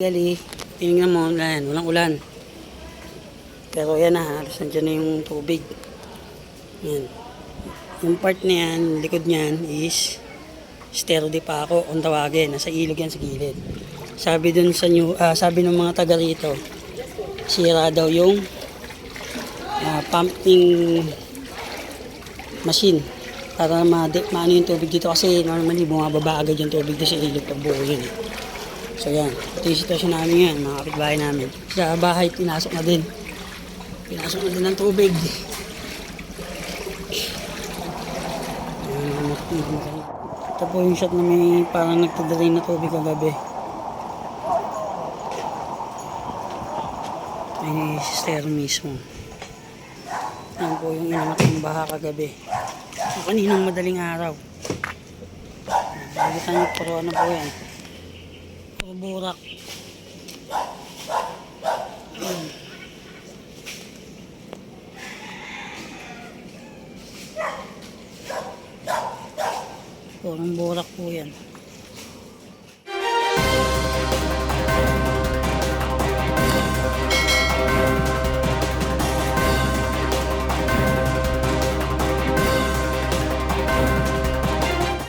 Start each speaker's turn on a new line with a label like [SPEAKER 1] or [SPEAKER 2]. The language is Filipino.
[SPEAKER 1] Gali, tinignan mo, yan, walang ulan. Pero yan na, halos nandiyan na yung tubig. Yan. Yung part na yan, likod niyan is stereo di pa ako kung tawagin. Nasa ilog yan sa gilid. Sabi dun sa new, ah, sabi ng mga taga rito, sira daw yung ah, pumping machine para ma maano yung tubig dito kasi normally bumababa agad yung tubig doon sa ilog pag buo yun eh. So yan, ito yung sitwasyon namin yan, mga kapitbahay namin. Sa bahay, pinasok na din. Pinasok na din ng tubig. Ito po yung shot na may parang nagtadaray na tubig kagabi. Ay, sister mismo. Yan po yung inanak ng baha kagabi. So, kaninang madaling araw. Bagitan niyo puro ano po yan. Burak. Yan. Purong burak po yan.